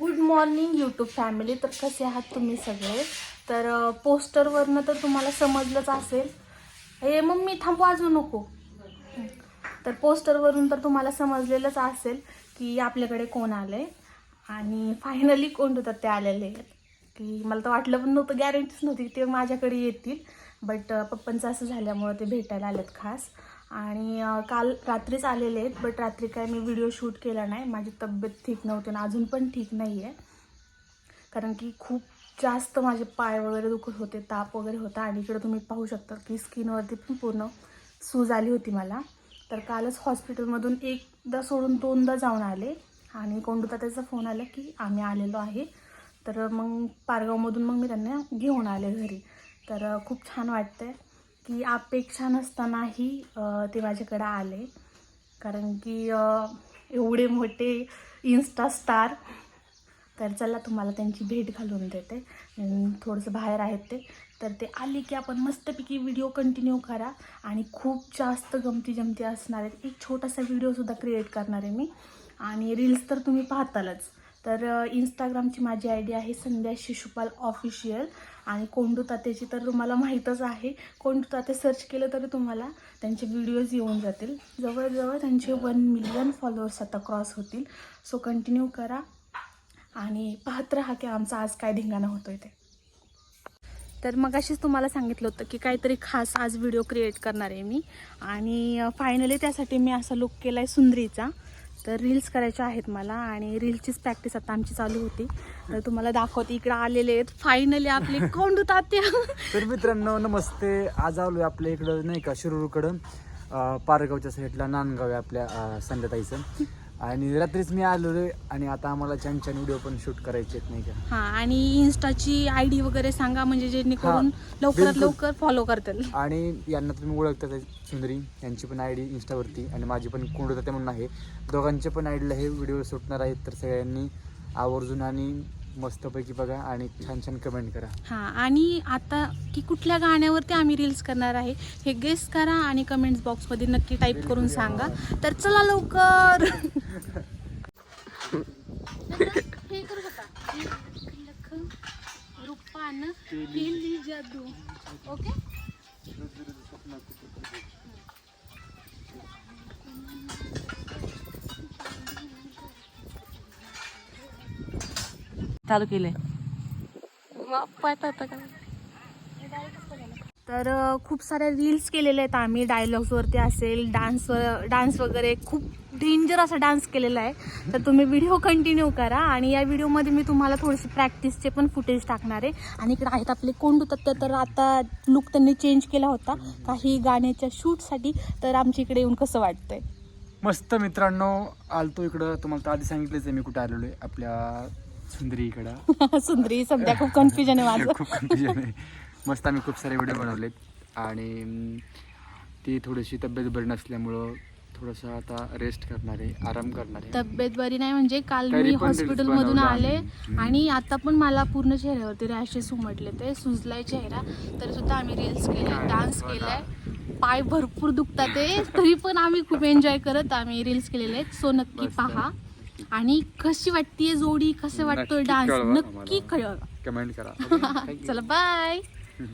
Good morning YouTube family तर कसे आहात तुम्ही सगळे? तर पोस्टरवरनं तर तुम्हाला समजलंच असेल. हे मम्मी थांबू वाजू नको. तर पोस्टरवरून तर तुम्हाला समजलेलंच असेल की आपल्याकडे कोण आलं आहे आणि फायनली कोण होतात ते आलेले की मला तर वाटलं पण नव्हतं गॅरंटीच नव्हती की ते माझ्याकडे येतील. बट पप्पांचं असं झाल्यामुळं ते भेटायला आलेत खास. आणि काल रात्रीच आलेले आहेत बट रात्री काय मी व्हिडिओ शूट केला नाही. माझी तब्येत ठीक नव्हती आणि अजून पण ठीक नाही आहे कारण की खूप जास्त माझे पाय वगैरे दुखत होते ताप वगैरे होता. आणि इकडे तुम्ही पाहू शकता की स्किनवरती पण पूर्ण सूज आली होती मला. तर कालच हॉस्पिटलमधून एकदा सोडून दोनदा जाऊन आले. आणि कोंडूता त्याचा फोन आला की आम्ही आलेलो आहे. तर मग पारगावमधून मग मी त्यांना घेऊन आले घरी. तर खूप छान वाटतंय. की अपेक्षा नसतानाही ते माझ्याकडं आले. कारण की एवढे मोठे इन्स्टा स्टार तर चला तुम्हाला त्यांची भेट घालून देते. थोडंसं बाहेर आहेत ते. तर ते आले की आपण मस्तपैकी व्हिडिओ कंटिन्यू करा. आणि खूप जास्त गमती जमती असणार आहेत. एक छोटासा व्हिडिओसुद्धा क्रिएट करणार आहे मी. आणि रील्स तर तुम्ही पाहतालच. तर इंस्टाग्रामची माझी आय डी आहे संध्या शिशुपाल ऑफिशियल आणि कोंडू तात्याची तर तुम्हाला माहीतच आहे. कोंडू ताते सर्च केलं तरी तुम्हाला त्यांचे व्हिडिओज येऊन जातील. जवळजवळ त्यांचे वन मिलियन फॉलोअर्स आता क्रॉस होतील. सो कंटिन्यू करा आणि पाहत राहा की आमचा आज काय धिंगाणा आहे ते. तर मग अशीच तुम्हाला सांगितलं होतं की काहीतरी खास आज व्हिडिओ क्रिएट करणार आहे मी. आणि फायनली त्यासाठी मी असा लुक केला आहे सुंदरीचा. तर रील्स करायच्या आहेत मला आणि रील्सचीच प्रॅक्टिस आता आमची चालू होती. तर तुम्हाला दाखवते इकडे आलेले आहेत. फायनली आपले कोंडू तात्या. तर मित्रांनो नमस्ते. आज आलोय आपल्या इकडं नाही का शिरूरकडं. पारगावच्या साईडला नांदगाव आहे आपल्या संध्याताईचं. आणि रात्रीच मी आलोय आणि आता आम्हाला छान छान व्हिडिओ पण शूट करायचे आहेत नाही का? हा आणि इन्स्टाची आय डी वगैरे सांगा म्हणजे जेणेकरून लवकरात बिलकुल. लवकर फॉलो करतील. आणि यांना तुम्ही ओळखता ते सुंदरी यांची पण आय डी इन्स्टावरती आणि माझी पण कोंडोता म्हणून आहे. दोघांचे पण आयडीला हे व्हिडिओ सुटणार आहेत तर सगळ्यांनी आवर्जून आणि मस्तपैकी बघा आणि छान छान कमेंट करा. हा आणि आता की कुठल्या गाण्यावरती आम्ही रील्स करणार आहे हे गेस करा आणि कमेंट्स बॉक्समध्ये नक्की टाईप करून सांगा. तर चला लवकर. हे करू का लख रूपान केली जादू. ओके चालू केले तर खूप साऱ्या रील्स केलेल्या आहेत आम्ही. डायलॉग्सवरती असेल डान्स डान्स वगैरे. खूप डेंजर असा डान्स केलेला आहे. तर तुम्ही व्हिडिओ कंटिन्यू करा आणि या व्हिडिओमध्ये मी तुम्हाला थोडीशी प्रॅक्टिसचे पण फुटेज टाकणार आहे. आणि इकडे आहेत आपले कोंडू तत्त्व तर आता लुक त्यांनी चेंज केला होता काही गाण्याच्या शूटसाठी तर आमच्या इकडे येऊन कसं वाटतंय? मस्त मित्रांनो आलतो इकडं. तुम्हाला तर आधी सांगितलंच आहे मी कुठे आलेलो आहे. आपल्या सुंदरी इकडं. सुंदरी सध्या खूप कन्फ्युजन आहे माझं. खूप कन्फ्युजन आहे. मस्त आम्ही खूप सारे व्हिडिओ बनवलेत. आणि ती थोडीशी तब्येत बरी नसल्यामुळं थोडंसं आता रेस्ट करणार आहे आराम करणार आहे. तब्येत बरी नाही म्हणजे काल मी हॉस्पिटलमधून बनवल्या आले. आणि आता पण मला पूर्ण चेहऱ्यावरती रॅशेस उमटले ते. सुजलाय चेहरा तरी सुद्धा आम्ही रील्स केले डान्स. केलाय. पाय भरपूर दुखतात ते. तरी पण आम्ही खूप एन्जॉय करत आम्ही रील्स केलेले आहेत. सो नक्की. पहा. आणि कशी वाटतीये जोडी? कसं वाटतोय नक्की डान्स नक्की. कळवा. कमेंट करा. चला बाय